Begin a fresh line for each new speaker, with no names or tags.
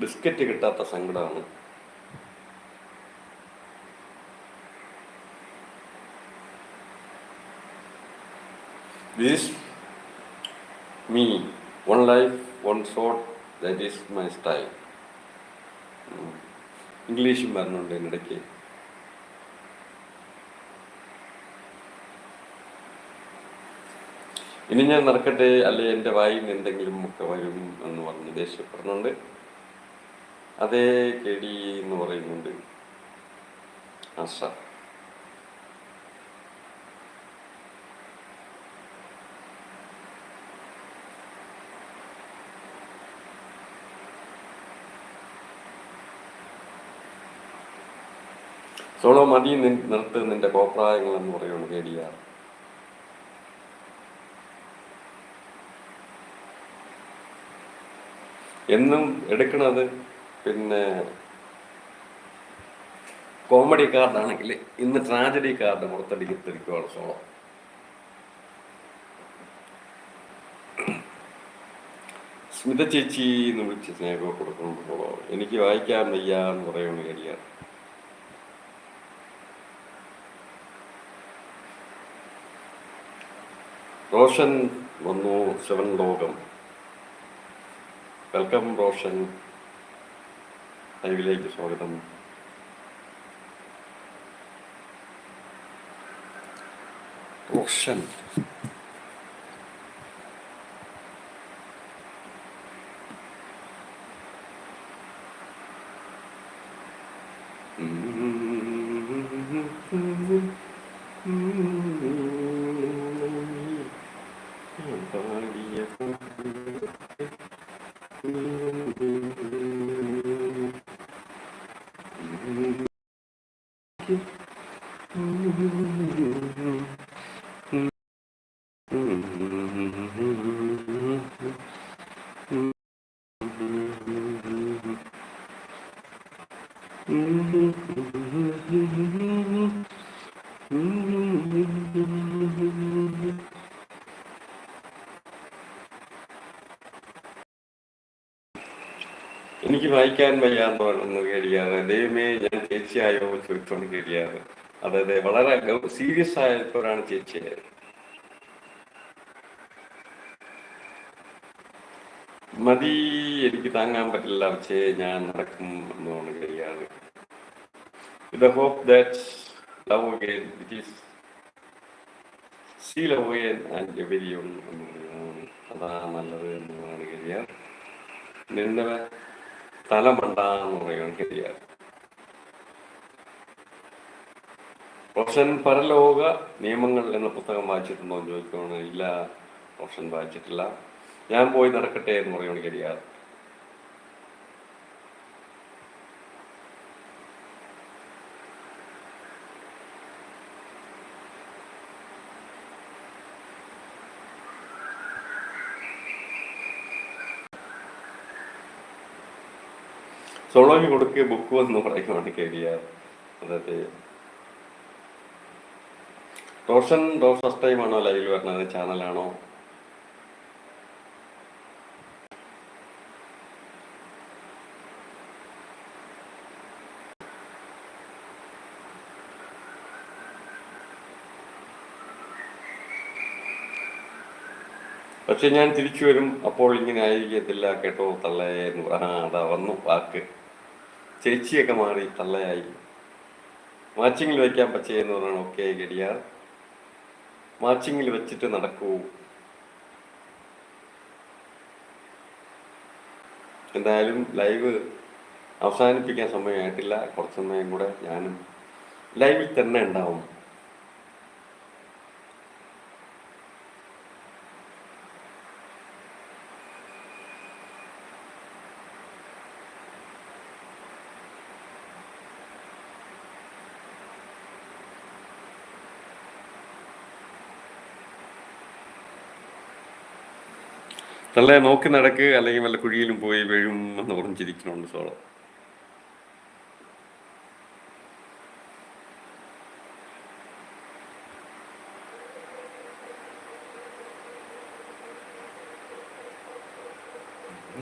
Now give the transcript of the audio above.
Biscuit കിട്ടാത്ത സങ്കടമാണ്. This me, one life, one shot that is my style ഇംഗ്ലീഷും പറഞ്ഞുണ്ട് ഇതിനിടയ്ക്ക് ഇനി ഞാൻ നടക്കട്ടെ അല്ലെ എന്റെ വായിൽ എന്തെങ്കിലും ഒക്കെ വരും എന്ന് പറഞ്ഞ് ദേഷ്യപ്പെടുന്നുണ്ട് അതേ കെടി എന്ന് പറയുന്നുണ്ട്. ആശ. സോളോ മതി നിർത്ത് നിന്റെ കോപ്രായങ്ങൾ എന്ന് പറയുന്നു കേടിയ എന്നും എടുക്കണത് പിന്നെ കോമഡി കാർഡാണെങ്കിൽ ഇന്ന് ട്രാജഡി കാർഡ് പുറത്തടിക്കത്തിരിക്കുവാണ് സോളം. സ്മിത ചേച്ചി എന്ന് വിളിച്ച് സ്നേഹമൊക്കെ സോളോ. എനിക്ക് വായിക്കാൻ വയ്യ എന്ന് പറയുന്ന കാര്യമാണ് റോഷൻ വന്നു ശിവൻ ലോകം. Welcome Roshan. ലൈവിലേക്ക് സ്വാഗതം റോഷൻ Mm-hmm. എനിക്ക് വായിക്കാൻ വയ്യാന്ന് കേടിയാണ്. ദൈവമേ ഞാൻ ചേച്ചിയായോ ചോദിച്ചോണ്ട് കേടിയാണ്. അതായത് വളരെ സീരിയസ് ആയപ്പോഴാണ് ചേച്ചിയായത്. മതി എനിക്ക് താങ്ങാൻ പറ്റില്ല പക്ഷേ ഞാൻ നടക്കും എന്നാണ് കഴിയാറ് with hope that love again it is see love again and പറയുന്നു അതാ നല്ലത് എന്നാണ് കഴിയാറ് നിന്റെ തലമണ്ട എന്ന് പറയുകയാണ് കഴിയാർ റോഷൻ പരലോക നിയമങ്ങൾ എന്ന പുസ്തകം വായിച്ചിട്ടുണ്ടോ എന്ന് ചോദിക്കുകയാണ് ഇല്ല റോഷൻ വായിച്ചിട്ടില്ല. ഞാൻ പോയി നടക്കട്ടെ എന്ന് പറയുകയാണ് കഴിയാർ സോളോയ്ക്ക് കൊടുക്കുക ബുക്ക് എന്ന് പറയുകയാണ് ആർ അതായത് റോഷൻ റോസ് ഫസ്റ്റ് ടൈമാണോ ലൈവിൽ വരുന്നത് ചാനലാണോ? പക്ഷെ ഞാൻ തിരിച്ചു വരും. അപ്പോൾ ഇങ്ങനെ ആയിരിക്കത്തില്ല കേട്ടോ തള്ളേ എന്ന് ആ അതാ വന്നു വാക്ക്. ചേച്ചിയൊക്കെ മാറി തള്ളയായി. മാച്ചിങ്ങിൽ വയ്ക്കാൻ പച്ചയെന്ന് പറയണം ഓക്കെ ഗഡിയാർ. മാച്ചിങ്ങിൽ വെച്ചിട്ട് നടക്കൂ. എന്തായാലും ലൈവ് അവസാനിപ്പിക്കാൻ സമയമായിട്ടില്ല. കുറച്ച് സമയം കൂടെ ഞാനും ലൈവിൽ തന്നെ ഉണ്ടാവും. തള്ളയെ നോക്കി നടക്കുക അല്ലെങ്കിൽ വല്ല കുഴിയിലും പോയി വീഴും എന്ന് പറഞ്ഞിരിക്കണുണ്ട് സോളം.